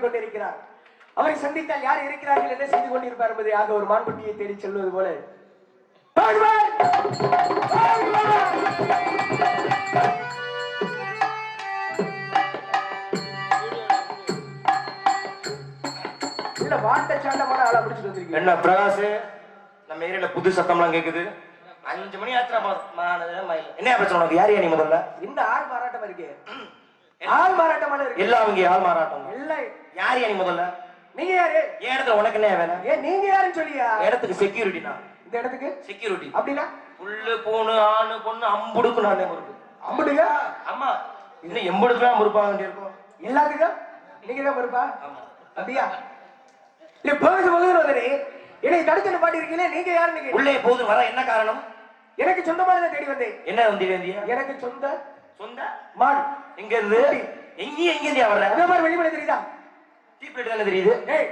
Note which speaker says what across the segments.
Speaker 1: உலாவிக் கொண்டிருக்கிறார். அவரை சந்தித்தால் யார் இருக்கிறார்கள் என்ன செய்து கொண்டிருப்பார் என்பதையாக ஒரு மான்குட்டியை தேடி செல்வது போல. வாட்ட சாண்டமான ஆளா பிடிச்சிட்டு வந்திருக்கீங்க.
Speaker 2: என்ன பிரகாஷ் நம்ம ஏரியால புது சத்தம்லாம் கேக்குது. அஞ்சு மணி ஆத்திர என்ன பிரச்சனை உனக்கு? யார் நீ முதல்ல?
Speaker 1: இந்த ஆள் மாறாட்டமா இருக்கு. ஆள் மாறாட்டமான இருக்கு.
Speaker 2: எல்லாம் அவங்க ஆள் மாறாட்டம்
Speaker 1: இல்ல
Speaker 2: யார் நீ முதல்ல?
Speaker 1: நீங்க யாரு?
Speaker 2: என் இடத்துல உனக்கு என்ன வேலை?
Speaker 1: ஏன் நீங்க யாருன்னு சொல்லியா?
Speaker 2: இடத்துக்கு செக்யூரிட்டி தான்
Speaker 1: இந்த இடத்துக்கு?
Speaker 2: செக்யூரிட்டி
Speaker 1: அப்படின்னா?
Speaker 2: புல்லு பூணு ஆணு பொண்ணு அம்புடுக்கு நான் முறுக்கு
Speaker 1: அம்புடுங்க
Speaker 2: அம்மா இன்னும் எம்புடுக்குலாம் முறுப்பாக வேண்டியிருக்கும்
Speaker 1: எல்லாத்துக்கும் நீங்க தான் பொறுப்பா?
Speaker 2: ஆமா.
Speaker 1: அப்படியா? இல்ல போகுது போகுது வந்தனே என்னை தடுத்து பாட்டி இருக்கீங்களே நீங்க யாருன்னு.
Speaker 2: உள்ளே போது வர என்ன காரணம்?
Speaker 1: எனக்கு சொந்தமானதை தேடி வந்தேன்.
Speaker 2: என்ன வந்து
Speaker 1: எனக்கு சொந்த
Speaker 2: சொந்த
Speaker 1: மாடு.
Speaker 2: எங்க இருந்து எங்கேயும் எங்க இருந்தியா வர்ற.
Speaker 1: அதே மாதிரி வெளிமலை தெரியுதா?
Speaker 2: தானே தெரியுது?
Speaker 1: ஏய்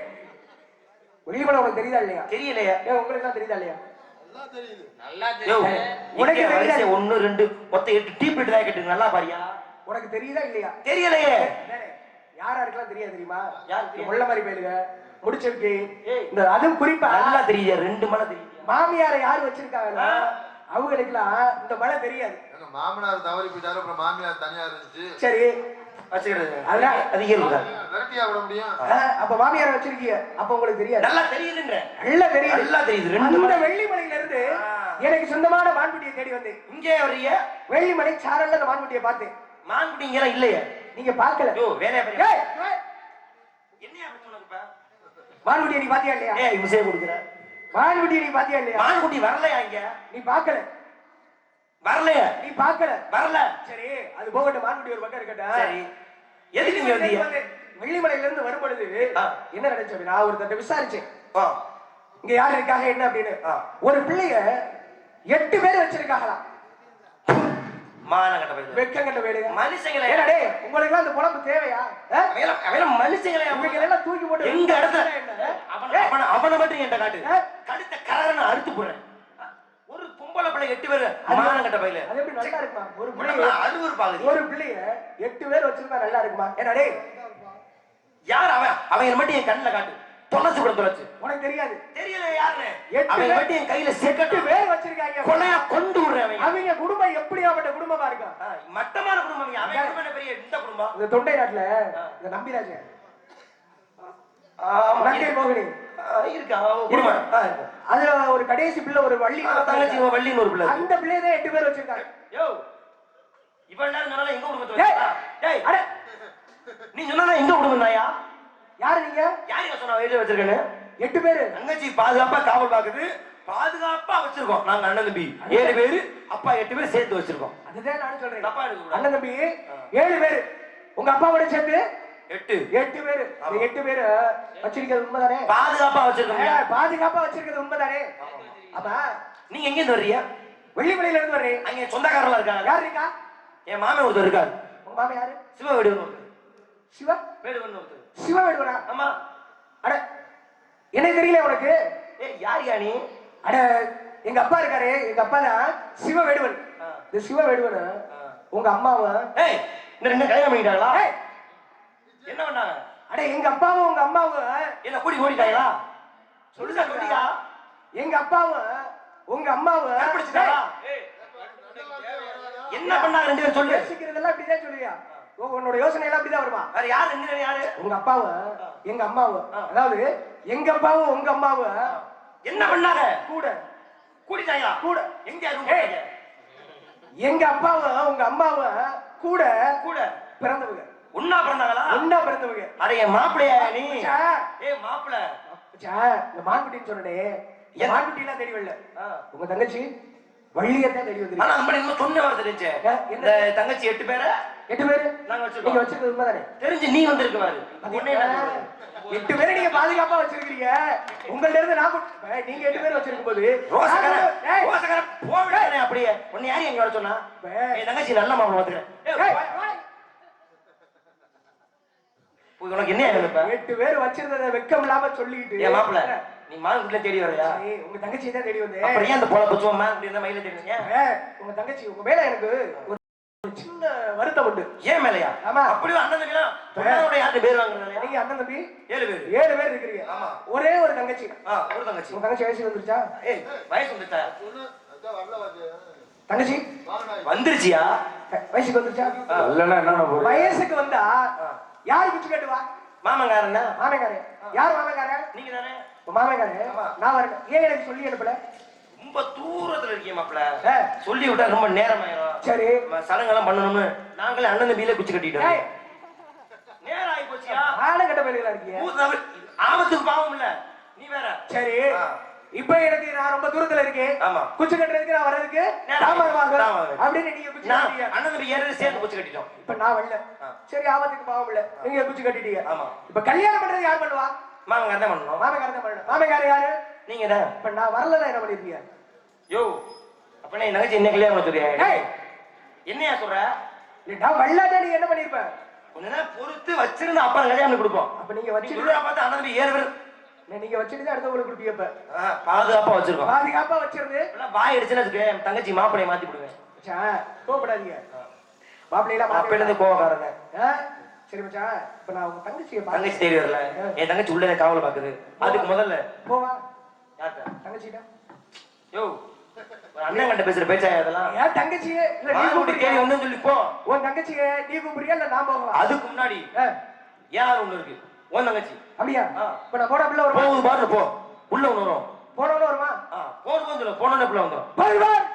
Speaker 1: வெளிமலை உனக்கு தெரியுதா இல்லையா?
Speaker 2: தெரியலையா.
Speaker 1: ஏ உங்களுக்கு எல்லாம் தெரியுதா இல்லையா? உனக்கு தெரியாது.
Speaker 2: ரெண்டு மொத்தம் எட்டு டீப்ளேட் தான் கேட்டு நல்லா பாரியா.
Speaker 1: உனக்கு தெரியுதா இல்லையா?
Speaker 2: தெரியலையே.
Speaker 1: யாரா இருக்கலாம் தெரியாது தெரியுமா?
Speaker 2: தெரியும்?
Speaker 1: முள்ள மாதிரி பேருங்க. முடிச்சிருக்கு. இந்த அதுவும் குறிப்பா
Speaker 2: நல்லா தெரியுது. ரெண்டு மலை தெரியுது.
Speaker 1: மாமியாரை யாரு வச்சிருக்காங்களோ அவங்களுக்குலாம் இந்த மழை தெரியாது.
Speaker 3: எங்க மாமனார் தவறி போயிட்டாரு அப்புறம் மாமியார் தனியா இருந்துச்சு.
Speaker 1: சரி. அப்ப மாமியாரை வச்சிருக்கீங்க அப்ப உங்களுக்கு தெரியாது.
Speaker 2: நல்லா தெரியுதுன்ற.
Speaker 1: நல்லா தெரியுது.
Speaker 2: நல்லா தெரியுது.
Speaker 1: அந்த
Speaker 2: மலை
Speaker 1: வெள்ளிமலையில இருந்து
Speaker 2: ஆ.
Speaker 1: எனக்கு சொந்தமான மான்குட்டியை தேடி வந்தேன்
Speaker 2: இங்கே வர்றீங்க?
Speaker 1: வெள்ளிமலை சாரல்ல அந்த மான்குட்டியை பார்த்தேன்
Speaker 2: மான்குட்டிங்கெல்லாம் இல்லையே.
Speaker 1: நீங்க பார்க்கல.
Speaker 2: யோ வேலையா பாரு
Speaker 1: ஏய், ஏய்,
Speaker 2: என்னையா பிரச்சனை உனக்கு இப்ப?
Speaker 1: மான்குட்டியை நீ பாத்தியா இல்லையா?
Speaker 2: ஏய் இம்சையை கொடுக்குற.
Speaker 1: மான்குட்டியை நீ பாத்தியா இல்லையா?
Speaker 2: மான்குட்டி வரலையா இங்க?
Speaker 1: நீ பார்க்கல.
Speaker 2: வரலையா.
Speaker 1: நீ பார்க்கல.
Speaker 2: வரல.
Speaker 1: சரி அது போகட்டும். மான்குட்டி ஒரு பக்கம் இருக்கட்டும்.
Speaker 2: சரி. எதுக்கு இங்க வந்தீங்க
Speaker 1: வெள்ளிமலையில இருந்து வரும்பொழுது
Speaker 2: ஆ.
Speaker 1: என்ன நடந்துச்சு அப்படின்னா ஒருத்தட்ட விசாரிச்சேன்.
Speaker 2: ஆ,
Speaker 1: இங்க யார் இருக்காங்க என்ன அப்படின்னு. ஒரு பிள்ளைய எட்டு பேர் வச்சிருக்காங்களாம்
Speaker 2: மானங்கட்ட பையன்.
Speaker 1: வெக்கம் கட்ட வேடுங்க
Speaker 2: மனுஷங்களே
Speaker 1: டேய் உங்களுக்கு அந்த பொழப்பு தேவையா?
Speaker 2: மனுஷங்களே
Speaker 1: இவங்க எல்லாம் தூக்கி போட்டு
Speaker 2: எங்க இடத்துல?
Speaker 1: என்ன?
Speaker 2: அவன மட்டும் என்கிட்ட காட்டு? கடுத்த கரகரன்னு அறுத்து போடுறேன். ஒரு பொம்பளை பிள்ளை எட்டு பேரு மானங்கட்ட பையில.
Speaker 1: அது எப்படி நல்லா இருக்குமா? ஒரு
Speaker 2: உடம்புல
Speaker 1: பிள்ளைய
Speaker 2: அறுவறு பாகுது.
Speaker 1: ஒரு பிள்ளைய எட்டு பேர் வச்சிருந்தா நல்லா இருக்குமா? டேய்
Speaker 2: யார் அவன்? அவன் மட்டும் என் கண்ணுல காட்டு. தொலைச்சு கூட தொலைச்சு.
Speaker 1: உனக்கு தெரியாது.
Speaker 2: தெரியல
Speaker 1: எட்டு
Speaker 2: அவன். மட்டும் என் கையில செக்கட்டு
Speaker 1: பேர் வச்சிருக்காங்க.
Speaker 2: கொலையா கொண்டு விடுறேன் அவங்க
Speaker 1: அவங்க குடும்பம் எப்படியாப்பட்ட குடும்பமா இருக்கும்?
Speaker 2: ஆ, மட்டமான குடும்பம் அவங்க. அவன் குடும்பம் பெரிய? இந்த குடும்பம்.
Speaker 1: இந்த தொண்டை நாட்டுல இந்த நம்பிராஜ
Speaker 2: ஆமா,
Speaker 1: நங்கை
Speaker 2: இருக்கு.
Speaker 1: மோகினி.
Speaker 2: இருக்கு.
Speaker 1: அதுல ஒரு கடைசி பிள்ளை ஒரு வள்ளி
Speaker 2: தங்கச்சி வள்ளின்னு ஒரு பிள்ளை.
Speaker 1: அந்த பிள்ளைய தான் எட்டு பேர் வச்சிருக்காங்க.
Speaker 2: யோ நேரம் சொன்னாலும் எங்க குடும்பத்தை
Speaker 1: டேய், அட,
Speaker 2: நீ சொன்னா எங்க குடும்பம் தாயா?
Speaker 1: யாரு நீங்க?
Speaker 2: யாருங்க சொன்னா வீட்டுல வச்சிருக்கேன்னு?
Speaker 1: எட்டு பேரு.
Speaker 2: தங்கச்சி பாதுகாப்பா காவல் பாக்குது. பாதுகாப்பா வச்சிருக்கோம். நாங்க அண்ணன் தம்பி. ஏழு பேரு அப்பா எட்டு பேர் சேர்த்து வச்சிருக்கோம்.
Speaker 1: அதுதான் நானும் சொல்றேன்.
Speaker 2: கூடாது.
Speaker 1: அண்ணன் தம்பி ஏழு பேரு. உங்க அப்பாவோட சேர்த்து
Speaker 2: எட்டு.
Speaker 1: எட்டு பேரு. எட்டு பேரு வச்சிருக்கிறது உண்மைதானே?
Speaker 2: பாதுகாப்பா வச்சிருக்கோம்
Speaker 1: ஏ, பாதுகாப்பா வச்சிருக்கிறது உண்மைதானே? அப்ப.
Speaker 2: நீங்க எங்க இருந்து வர்றீங்க?
Speaker 1: வெள்ளிமலையில இருந்து வர்றேன்.
Speaker 2: அங்க சொந்தக்காரங்களா இருக்காங்க.
Speaker 1: யார் இருக்கா?
Speaker 2: என் மாமன் ஒருத்தர் இருக்காரு.
Speaker 1: உங்க மாமா யாரு?
Speaker 2: சிவ வேடுவன் ஒருத்தர்.
Speaker 1: சிவா?
Speaker 2: வேடுவன் ஒருத்தர்.
Speaker 1: சிவா வேடுவனா?
Speaker 2: ஆமா.
Speaker 1: அட எனக்கு தெரியல உனக்கு?
Speaker 2: ஏய் யார் யா நீ?
Speaker 1: அட எங்க அப்பா இருக்காரு. எங்க அப்பா தான் சிவ வேடுவன். இந்த சிவ வேடுவன். உங்க அம்மாவும்
Speaker 2: ஏய் ரெண்டு கல்யாணம் பண்ணிட்டாங்களா
Speaker 1: ஏய்,
Speaker 2: என்ன பண்ணாங்க
Speaker 1: அட எங்க அப்பாவும் உங்க அம்மாவும்
Speaker 2: என்ன கூடி ஓடிட்டாங்களா சொல்லுடா சொல்லியா
Speaker 1: எங்க அப்பாவும் உங்க அம்மாவும்
Speaker 2: கண்டுபிடிச்சிட்டாங்களா என்ன பண்ணாங்க ரெண்டு பேரும் சொல்லு.
Speaker 1: யோசிக்கிறதெல்லாம் இப்படிதான் சொல்லுவியா? ஓ, உன்னோட யோசனை எல்லாம் அப்படிதான் வருமா?
Speaker 2: வேற யாரு? ரெண்டு பேரும் யாரு?
Speaker 1: உங்க அப்பாவும் எங்க அம்மாவும். அதாவது எங்க அப்பாவும் உங்க அம்மாவும்
Speaker 2: என்ன பண்ணாங்க?
Speaker 1: கூட.
Speaker 2: கூட்டிட்டாங்களா
Speaker 1: கூட.
Speaker 2: எங்க.
Speaker 1: எங்க அப்பாவும் உங்க அம்மாவும் கூட.
Speaker 2: கூட.
Speaker 1: பிறந்தவங்க.
Speaker 2: ஒன்னா பிறந்தாங்களா
Speaker 1: ஒன்னா பிறந்தவங்க.
Speaker 2: அட என் மாப்பிளையா நீ? ஏய் மாப்பிளை
Speaker 1: மச்சா, இந்த மான்குட்டின்னு சொன்னே
Speaker 2: என்-
Speaker 1: மான்குட்டி எல்லாம்
Speaker 2: ஆ.
Speaker 1: உங்க தங்கச்சி வள்ளியத்தான் தேடி
Speaker 2: ஆனா
Speaker 1: வந்திருக்கீங்க
Speaker 2: நம்ம இன்னும் சொன்ன வார்த்தை இருந்துச்சு
Speaker 1: ஏ?
Speaker 2: இந்த தங்கச்சி எட்டு பேரை?
Speaker 1: எட்டு பேரு?
Speaker 2: நாங்க வச்சிருக்கோம்.
Speaker 1: நீங்க வச்சிருக்கிறது உண்மைதானே?
Speaker 2: தெரிஞ்சு நீ வந்திருக்க பாரு.
Speaker 1: எட்டு பேரை நீங்க பாதுகாப்பா வச்சிருக்கீங்க உங்கள்ட்ட இருந்து நான் நீங்க எட்டு பேர் வச்சிருக்கும் போது
Speaker 2: ரோசக்கார
Speaker 1: ஏய்,
Speaker 2: ரோசக்கார போவிடானே அப்படியே. உன்னை யாரு எங்க வர சொன்னா. என் தங்கச்சி நல்ல மாப்பிளை பாத்துக்கிறேன் உனக்கு என்ன இப்ப?
Speaker 1: எட்டு பேர் வச்சிருந்தத வெக்கம் இல்லாம சொல்லிட்டு.
Speaker 2: என் மாப்பிளை நீ மாங்குட்டில தேடி வரையா
Speaker 1: உங்க தங்கச்சி தான் தேடி வந்தேன்.
Speaker 2: அப்புறம் ஏன் அந்த போல பச்சுவா மாங்குட்டி இருந்தா மயில தேடுறீங்க
Speaker 1: ஏய், உங்க தங்கச்சி உங்க மேல எனக்கு ஒரு சின்ன வருத்தம் உண்டு.
Speaker 2: ஏன் மேலையா?
Speaker 1: ஆமா.
Speaker 2: அப்படியும் அண்ணன் தம்பிலாம் பொண்ணோட யார்கிட்ட பேர் வாங்குறாங்க
Speaker 1: நீங்க அண்ணன் தம்பி?
Speaker 2: ஏழு பேர்.
Speaker 1: ஏழு பேர் இருக்கிறீங்க.
Speaker 2: ஆமா.
Speaker 1: ஒரே ஒரு தங்கச்சி.
Speaker 2: ஒரு தங்கச்சி.
Speaker 1: உங்க தங்கச்சி வயசு வந்துருச்சா?
Speaker 2: ஏய் வயசு வந்துட்டா.
Speaker 1: தங்கச்சி?
Speaker 3: வாங்கடா.
Speaker 2: வந்துருச்சியா?
Speaker 1: வயசுக்கு வந்துருச்சா?
Speaker 4: இல்லைன்னா என்ன
Speaker 1: வயசுக்கு வந்தா யாரு குச்சி கட்டுவா
Speaker 2: மாமங்காரண்ணா
Speaker 1: மாமங்காரே. யார் மாமங்காரே?
Speaker 2: நீங்க தானே
Speaker 1: மாமங்காரே.
Speaker 2: ஆமா.
Speaker 1: நான் வரேன். ஏன் எனக்கு சொல்லி அனுப்பல?
Speaker 2: ரொம்ப தூரத்துல இருக்கீங்க மாப்பிள. சொல்லி விட்டா ரொம்ப நேரம் ஆயிரும்
Speaker 1: சரி
Speaker 2: சடங்கெல்லாம் பண்ணணும்னு நாங்களே அண்ணன் தம்பியில குச்சி கட்டிட்டோம். நேரம் ஆகி போச்சியா
Speaker 1: ஆளை கட்ட வேலையில இருக்கீங்க.
Speaker 2: ஆபத்துக்கு பாவம் இல்ல. நீ வேற.
Speaker 1: சரி. இப்ப எனக்கு நான் ரொம்ப தூரத்துல இருக்கேன்
Speaker 2: ஆமா.
Speaker 1: குச்சி கட்டுறதுக்கு நான் தாமதமாகும்
Speaker 2: தாமதமாகும்.
Speaker 1: அப்படின்னு நீங்க குச்சி
Speaker 2: அண்ணன் தம்பி ஏற்கனவே சேர்ந்து குச்சி கட்டிட்டோம்.
Speaker 1: இப்ப நான் வரல. சரி ஆபத்துக்கு பாவம் இல்ல. நீங்க குச்சி கட்டிட்டீங்க.
Speaker 2: ஆமா.
Speaker 1: இப்ப கல்யாணம் பண்றது யார் பண்ணுவா?
Speaker 2: மாமங்காரன் தான் பண்ணணும்.
Speaker 1: மாமங்காரன் தான் பண்ணணும். மாமங்காரன் யாரு?
Speaker 2: நீங்க தான்.
Speaker 1: இப்ப நான் வரலன்னா என்ன பண்ணிருக்கீங்க?
Speaker 2: யோ அப்ப நீ நகைச்சி என்ன கல்யாணம்
Speaker 1: ஏய்.
Speaker 2: என்னையா சொல்ற?
Speaker 1: நான் வரலாட்டா நீ என்ன பண்ணிருப்ப?
Speaker 2: கொஞ்ச நேரம் பொறுத்து வச்சிருந்து அப்பா கல்யாணம் கொடுப்போம்.
Speaker 1: அப்ப நீங்க வச்சு
Speaker 2: சொல்லுறா பார்த்து அண்ணன் பேர்
Speaker 1: நீங்க வச்சுட்டு அடுத்தவங்களுக்கு கொடுப்பீங்க இப்ப.
Speaker 2: பாதுகாப்பா வச்சிருக்கோம்.
Speaker 1: பாதுகாப்பா வச்சிருந்து
Speaker 2: பாய் அடிச்சுன்னு வச்சுக்க என் தங்கச்சி மாப்பிளைய மாத்தி விடுவேன்
Speaker 1: கோவப்படாதீங்க. மாப்பிள்ளையெல்லாம்
Speaker 2: அப்பையில இருந்து கோவக்காரங்க?
Speaker 1: சரி மச்சான் இப்ப நான் உங்க தங்கச்சியை
Speaker 2: தங்கச்சி தேடி வரல. என் தங்கச்சி உள்ள காவல் பாக்குது அதுக்கு முதல்ல.
Speaker 1: போவா.
Speaker 2: யார்கிட்ட?
Speaker 1: தங்கச்சிட்டா.
Speaker 2: யோ அண்ணன் கண்ட பேசுற பேச்சா அதெல்லாம்?
Speaker 1: ஏன் தங்கச்சியே இல்ல நீ கூப்பிடுறியா?
Speaker 2: தேடி வந்து சொல்லி போ.
Speaker 1: உன் தங்கச்சியை நீ கூப்பிடுறியா? இல்ல நான் போகவா?
Speaker 2: அதுக்கு முன்னாடி யார் ஒண்ணு இருக்கு? உன் தங்கச்சி.
Speaker 1: அப்படியா. இப்ப நான் போன பிள்ளை
Speaker 2: போகுது பாரு போ. உள்ள ஒண்ணு வரும்.
Speaker 1: போனவன வருமா
Speaker 2: போன் போன் சொல்ல. போனோட பிள்ளை வந்துடும்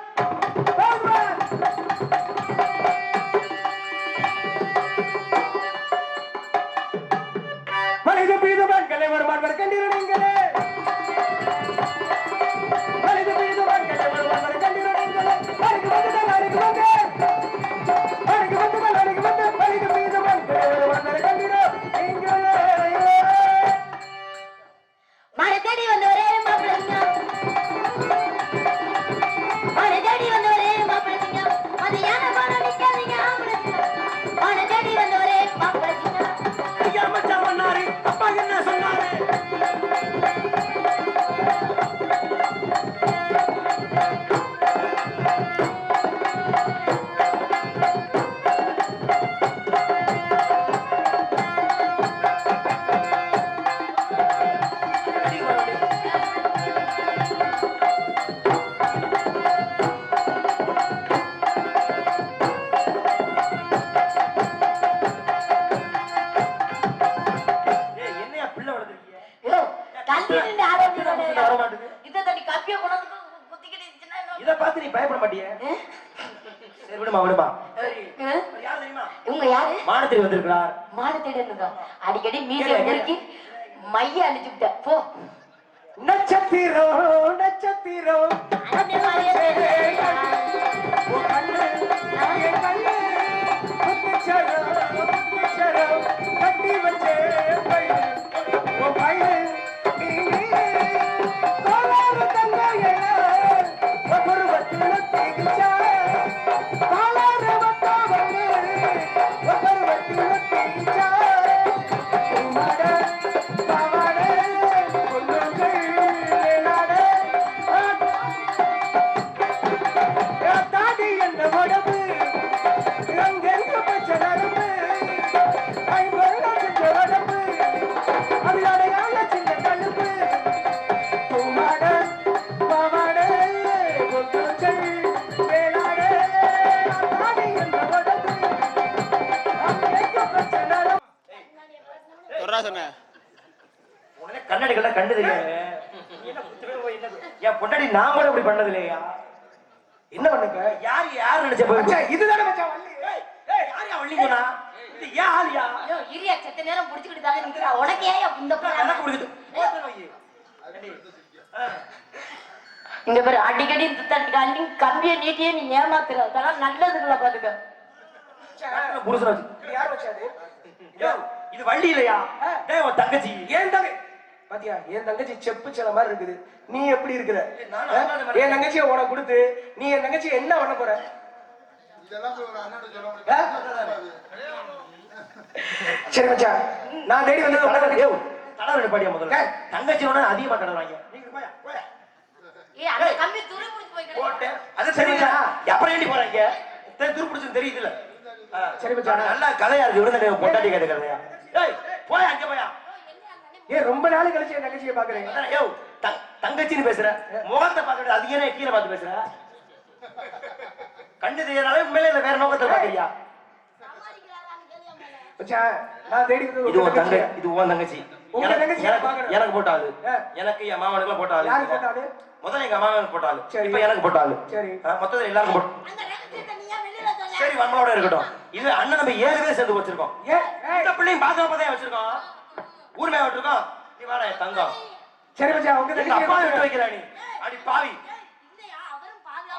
Speaker 5: இத
Speaker 2: பார்த்து நீ பயப்பட மாட்டியே? சரி விடுமா விடுமா.
Speaker 5: இவங்க யாரு?
Speaker 2: மானத்திரி வந்திருக்கிறார்.
Speaker 5: மாடு தேடி இருந்ததா அடிக்கடி மீசைய முறுக்கி மைய அழிச்சு விட்ட. போ.
Speaker 1: நட்சத்திரம் நட்சத்திரம்
Speaker 5: அந்த மாதிரியே பேரு.
Speaker 2: கண்ணாடிகள்லாம் கண்டு தெரியாது என் பொண்டாடி நான் கூட இப்படி பண்ணது இல்லையா
Speaker 1: என்ன பண்ணுங்க?
Speaker 2: யார் யார் நினைச்ச போய்
Speaker 1: இதுதானே மச்சான் வள்ளி.
Speaker 2: ஏய், ஏய், யார் யா வள்ளி சொன்னா இது ஏன் ஆளியா
Speaker 5: ஐயோ, இரியா செத்த நேரம் புடிச்சுக்கிட்டு தானே நிக்கிறா? உனக்கு ஏன் இந்த
Speaker 2: எனக்கு? பிடிக்குது.
Speaker 5: இங்க பாரு அடிக்கடி இந்த தட்டி கம்பியை நீட்டியே நீ ஏமாத்துற. அதெல்லாம் நல்லது இல்ல பாத்துக்க.
Speaker 1: இது யார் வச்சாது
Speaker 2: இது வள்ளி இல்லையா? உன் தங்கச்சி.
Speaker 1: ஏன் தங்கை பாத்தியா என் தங்கச்சி செப்பு சில மாதிரி இருக்குது. நீ எப்படி இருக்கிற? என் தங்கச்சியை உனக்கு கொடுத்து நீ என் தங்கச்சி என்ன பண்ண போற? சரி மச்சான். நான் தேடி வந்து
Speaker 2: தலைவர் ஏய், தலைவர் நிப்பாட்டியா முதல்ல. தங்கச்சியோட அதிகமா கடை வாங்க அது சரி மச்சான். அப்புறம் ஏண்டி போறீங்க துருப்பிடிச்சு தெரியுதுல்ல. ஆ,
Speaker 1: சரி மச்சான்.
Speaker 2: நல்லா கதையா இருக்கு. விருந்த பொண்டாட்டி கேட்ட கதையா. ஏய் போய் அங்க போயா.
Speaker 1: ஏன் ரொம்ப நாள் கழிச்சு என் தங்கச்சியை
Speaker 2: தங்- தங்கச்சின்னு பேசுற. முகத்தை பார்க்கறது அது ஏன் கீழே பார்த்து பேசுற. கண்ணு தெரியறாலே உண்மையில இல்ல வேற நோக்கத்தை பாக்குறியா
Speaker 1: மச்சான் நான் தேடி வந்து
Speaker 2: இது
Speaker 1: உங்க
Speaker 2: உன் தங்க
Speaker 1: தங்கச்சியை-
Speaker 2: இது உன் தங்கச்சி.
Speaker 1: உங்க
Speaker 2: எனக்கு- போட்டாது. எனக்கு என் மாமனுக்கு போட்டாது? முதல்ல எங்க மாமனுக்கு போட்டாது
Speaker 1: சரி.
Speaker 2: இப்ப எனக்கு போட்டாது
Speaker 1: சரி.
Speaker 2: மொத்தத்துல எல்லாருக்கும் போட்டு? சரி வன்மோட இருக்கட்டும். இது அண்ணன் நம்ம ஏழு பேர் சேர்ந்து வச்சிருக்கோம். பிள்ளையும் பாதுகாப்பா தான் வச்சிருக்கோம். ஊர்மையா விட்டுருக்கோம்? நீ வாடா என் தங்கம்.
Speaker 1: சரி மச்சான் உங்க
Speaker 2: எங்க அப்பா விட்டு வைக்கிறா நீ அடி பாவி.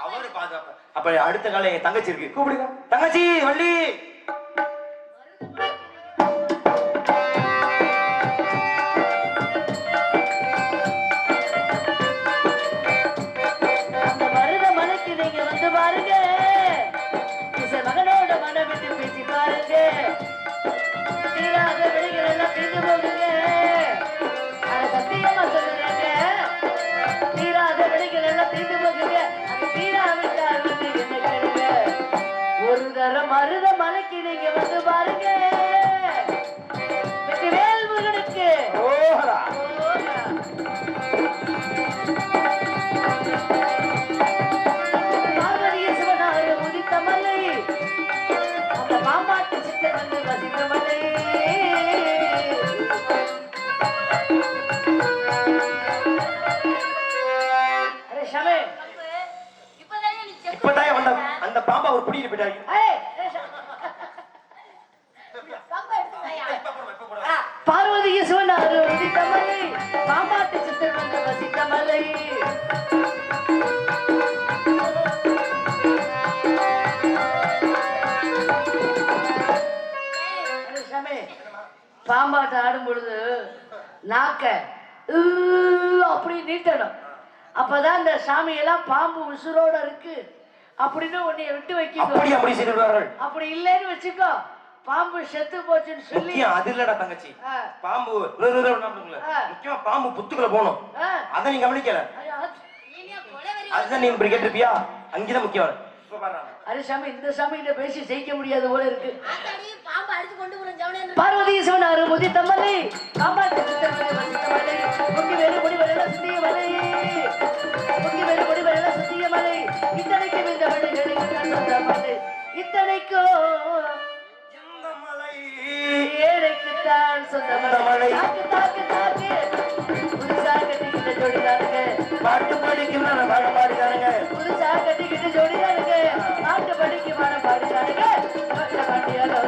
Speaker 2: அவரு பாதுகாப்பு அப்ப அடுத்த காலம் என் தங்கச்சி இருக்கு.
Speaker 1: கூப்பிடுங்க.
Speaker 2: தங்கச்சி வள்ளி.
Speaker 4: பார்வதிய சிவனாய உதித்த மலை மாமாட்டு சித்தர் வந்து வசித்த மலை அரே ஷமே பாம்பாட்டம் ஆடும் பொழுது நாக்க அப்படி நீட்டணும். அப்பதான் இந்த சாமி எல்லாம் பாம்பு உசுரோட இருக்கு. அப்படின்னு உன்னைய விட்டு
Speaker 2: அப்படி
Speaker 4: வைக்கணும்.
Speaker 2: அப்படி செய்திருவார்கள்
Speaker 4: அப்படி இல்லைன்னு வச்சுக்கோ. பாம்பு செத்து போச்சுன்னு சொல்லி
Speaker 2: அது இல்லடா தங்கச்சி. பாம்பு ரு, ரு, ரு, ரு,
Speaker 4: ஆ.
Speaker 2: முக்கியமா பாம்பு புத்துக்குள்ள போகணும். அதை நீ கவனிக்கல. அதுதான் நீ இப்படி கேட்டிருப்பியா? அங்கதான் முக்கியம்
Speaker 4: அரே சாமி இந்த சாமி கிட்ட பேசி ஜெயிக்க முடியாது போல இருக்கு.
Speaker 5: ஆத்தாடி, பாம்பை அடிச்சு கொண்டு போன ஜவுனேந்திரன்.
Speaker 4: பார்வதி சிவனாரு முதி தம்மலை ஏழைக்குத்தான் சொந்த
Speaker 2: சொந்த மலை.
Speaker 4: மலை தாக்கு தாக்கு தாக்கு. புதுசா கட்டிக்கிட்ட ஜோடிதானுங்க.
Speaker 2: பாட்டு படிக்கும் நான் பாட பாடிதானுங்க.
Speaker 4: புதுசா கட்டிக்கிட்டு ஜோடிதானுங்க. பாட்டு படிக்க மன பாடிதானுங்க. பட்ட பாட்டியாலோ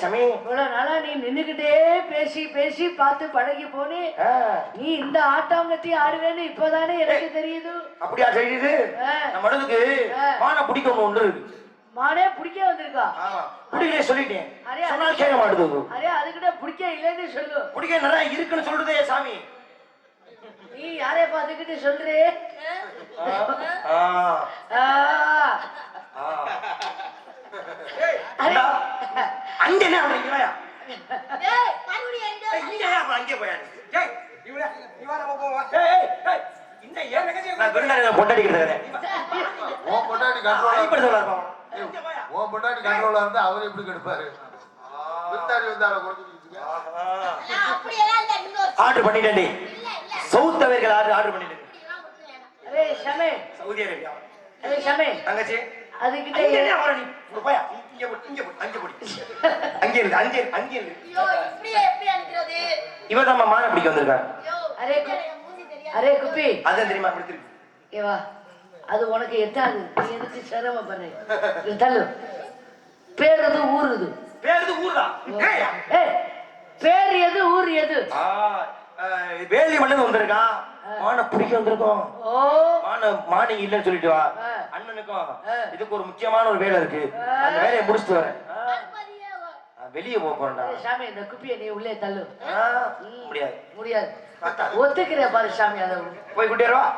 Speaker 2: சமி
Speaker 4: இவ்வளவு நாளா நீ நின்னுகிட்டே பேசி பேசி பார்த்து பழகி போனே. நீ இந்த ஆட்டாங்கத்தி ஆடுவேன்னு இப்பதானே எனக்கு தெரியுது.
Speaker 2: அப்படியா
Speaker 4: ஆ.
Speaker 2: நம்ம. மானை பிடிக்கணும் ஒன்று இருக்கு.
Speaker 4: மானே பிடிக்க வந்திருக்கா?
Speaker 2: பிடிக்கலே சொல்லிட்டேன். சொன்னால் கேட்க மாட்டுது
Speaker 4: அரே அதுக்கிட்ட பிடிக்க இல்லைன்னு சொல்லு.
Speaker 2: பிடிக்க நிறைய இருக்குன்னு சொல்றதே சாமி.
Speaker 4: நீ யாரே பார்த்துக்கிட்டு சொல்றே.
Speaker 2: ஆ,
Speaker 4: ஆ.
Speaker 2: ஆ.
Speaker 4: அரே.
Speaker 2: அங்க என்ன அவன் இங்க வாயா.
Speaker 5: ஏய், மறுபடியும் எங்க?
Speaker 2: ஏய், இங்க ஏன் அவன் அங்கே போயா?
Speaker 1: ஏய், நம்ம.
Speaker 2: ஏய், ஏய், ஏய், இந்த ஏன் நான் பொண்டாட்டிக்கிட்டு இருக்கிறேன்.
Speaker 3: உன் பொண்டாட்டி கண்ட்ரோலா
Speaker 2: போயா.
Speaker 3: உன் பொண்டாட்டி கண்ட்ரோலா இருந்தா அவர் எப்படி கெடுப்பாரு விருந்தாடி வந்து அவரை கொடுத்துட்டு
Speaker 5: நான் அப்படியெல்லாம் இல்ல, இன்னொரு
Speaker 2: ஆர்டர் பண்ணிட்டேன்டி
Speaker 5: இல்ல, இல்ல.
Speaker 2: சவுத் அமெரிக்கால ஆர்டர் ஆர்டர் பண்ணிட்டேன்.
Speaker 4: அரே ஷமே
Speaker 2: சவுதி அரேபியா
Speaker 4: அரே ஷமே
Speaker 2: தங்கச்சி
Speaker 4: அதுகிட்ட
Speaker 2: அங்க என்ன வர நீ போயா இங்க போடி இங்க போடி அங்க போடி. அங்கே இருந்து அங்கே இருந்து, அங்கே இருந்து.
Speaker 5: ஐயோ, இப்படியே எப்படி அனுப்புறது?
Speaker 2: இவன் தான் மானை பிடிக்க வந்திருக்காரு.
Speaker 5: ஐயோ,
Speaker 4: அரே, குப்பி.
Speaker 2: அதான் தெரியுமா பிடிச்சிருக்கு
Speaker 4: ஏவா அது உனக்கு எட்டாது. நீ எதுக்கு சிரமப்படுற இது தள்ளு. பேர் எது ஊர் இது
Speaker 2: பேருது ஊர்தான் ஏய்,
Speaker 4: ஏய் பேர் எது ஊர் எது?
Speaker 2: வேலி மண்ணு வந்திருக்கான் மானை பிடிக்க வந்திருக்கோம்.
Speaker 4: ஓ.
Speaker 2: மான மானிங் இல்லைன்னு சொல்லிட்டு வா. அண்ணனுக்கும். இதுக்கு ஒரு முக்கியமான ஒரு வேலை இருக்கு. அந்த வேலையை முடிச்சுட்டு வரேன். வெளியே போக போறேன்டா.
Speaker 4: சாமி இந்த குப்பியை நீ உள்ளே தள்ளு.
Speaker 2: ஆ, முடியாது.
Speaker 4: முடியாது. ஒத்துக்கிறேன் பாரு சாமி அதை.
Speaker 2: போய் வா.